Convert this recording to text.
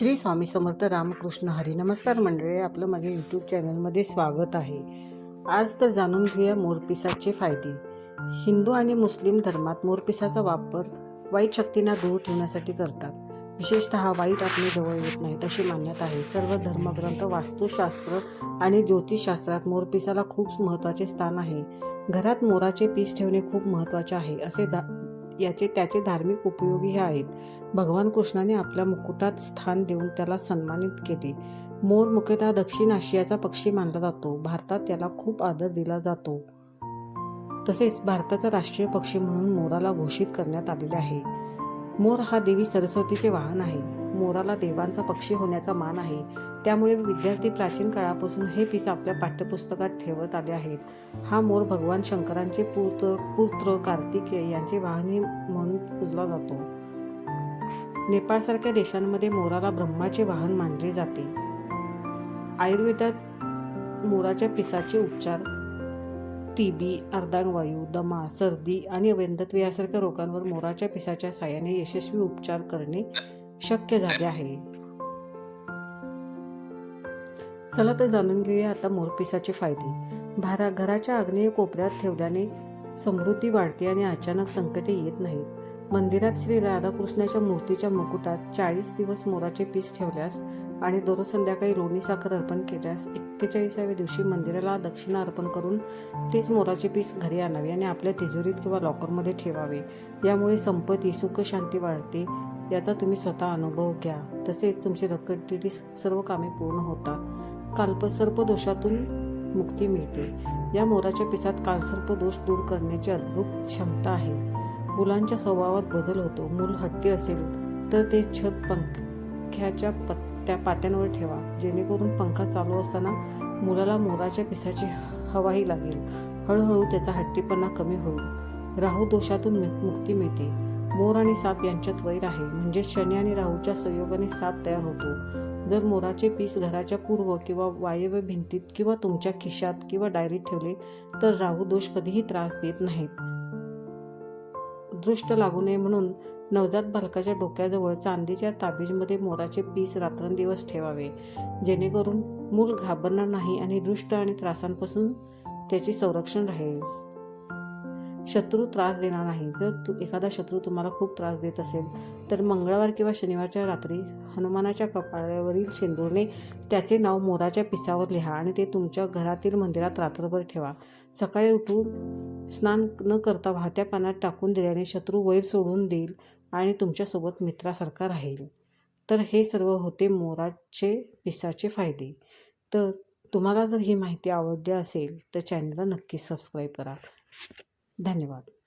श्री स्वामी समर्थ रामकृष्ण हरी नमस्कार मंडळी आपलं माझ्या यूट्यूब चॅनलमध्ये स्वागत आहे. आज तर जाणून घेऊया मोरपिसाचे फायदे. हिंदू आणि मुस्लिम धर्मात मोरपिसाचा वापर वाईट शक्तींना दूर ठेवण्यासाठी करतात. विशेषतः वाईट आपल्या जवळ येत नाही तशी मान्यता आहे. सर्व धर्मग्रंथ वास्तुशास्त्र आणि ज्योतिषशास्त्रात मोरपिसाला खूप महत्त्वाचे स्थान आहे. घरात मोराचे पीस ठेवणे खूप महत्त्वाचे आहे असे दा याचे त्याचे धार्मिक उपयोगी हे आहेत. भगवान कृष्णाने आपल्या मुकुटात स्थान देऊन त्याला सन्मानित केले. मोर मुख्यतः दक्षिण आशियाचा पक्षी मानला जातो. भारतात त्याला खूप आदर दिला जातो. तसेच भारताचा राष्ट्रीय पक्षी म्हणून मोराला घोषित करण्यात आलेले आहे. मोर हा देवी सरस्वतीचे वाहन आहे. मोराला देवांचा पक्षी होण्याचा मान आहे. त्यामुळे विद्यार्थी प्राचीन काळापासून हे पीस आपल्या पाठ्यपुस्तकात ठेवत आले आहेत. हा मोर भगवान शंकरांचे पुत्र पुत्र कार्तिकेय यांचे वाहने म्हणून पूजला जातो. नेपाळसारख्या देशांमध्ये मोराला ब्रह्माचे वाहन मानले जाते. आयुर्वेदात मोराच्या पिसाचे उपचार टी बी अर्धांगवायू दमा सर्दी आणि वेंदत्व यासारख्या रोगांवर मोराच्या पिसाच्या साहाय्याने यशस्वी उपचार करणे शक्य झाले आहे. चला तर जाणून घेऊया आता मोरपिसाचे फायदे. भारा घराच्या आग्नेय कोपऱ्यात ठेवल्याने समृद्धी वाढते आणि अचानक संकटे येत नाहीत. मंदिरात श्री राधाकृष्णाच्या मूर्तीच्या मुकुटात चाळीस दिवस मोराचे पीस ठेवल्यास आणि दररोज संध्याकाळी लोणी साखर अर्पण केल्यास एक्केचाळीसाव्या दिवशी मंदिराला दक्षिणा अर्पण करून तेच मोराचे पीस घरी आणावे आणि आपल्या तिजोरीत किंवा लॉकरमध्ये ठेवावे. यामुळे संपत्ती सुखशांती वाढते याचा तुम्ही स्वतः अनुभव घ्या. तसेच तुमची रखडलेली सर्व कामे पूर्ण होतात. काल्पसर्प सर्पदोषातून मुक्ती मिळते. या मोराच्या पिसात कालसर्प दोष दूर करण्याची अद्भुत क्षमता आहे. मुलांच्या स्वभावात बदल होतो. मूल हट्टी असेल तर ते छत पंख्याच्या पत्त्या पात्यांवर ठेवा. जेणेकरून पंखा चालू असताना मुलाला मोराच्या पिसाची हवाही लागेल. हळूहळू त्याचा हट्टीपणा कमी होईल. राहू दोषातून मु- मुक्ती मिळते. मोर आणि साप यांच्यात वैर आहे. म्हणजे शनी आणि राहूच्या संयोगाने साप तयार होतो. जर मोराचे पीस घराच्या पूर्व किंवा वायव्य भिंतीत किंवा तुमच्या खिशात किंवा डायरीत ठेवले तर राहू दोष कधीही त्रास देत नाहीत. दृष्ट लागू नये म्हणून नवजात बालकाच्या डोक्याजवळ चांदीच्या ताबीजमध्ये मोराचे पीस रात्रंदिवस ठेवावे. जेणेकरून मूल घाबरणार नाही आणि दृष्ट आणि त्रासांपासून त्याचे संरक्षण राहील. शत्रू त्रास देणार नाही. जर तू एखादा शत्रू तुम्हाला खूप त्रास देत असेल तर मंगळवार किंवा शनिवारच्या रात्री हनुमानाच्या कपाळावरील शेंदूरने त्याचे नाव मोराच्या पिसावर लिहा आणि ते तुमच्या घरातील मंदिरात रात्रभर ठेवा. सकाळी उठून स्नान न करता वाहत्या पाण्यात टाकून दिल्याने शत्रू वैर सोडून देईल आणि तुमच्यासोबत मित्रासारखा राहील. तर हे सर्व होते मोराचे पिसाचे फायदे. तर तुम्हाला जर ही माहिती आवडली असेल तर चॅनलला नक्की सबस्क्राईब करा. धन्यवाद.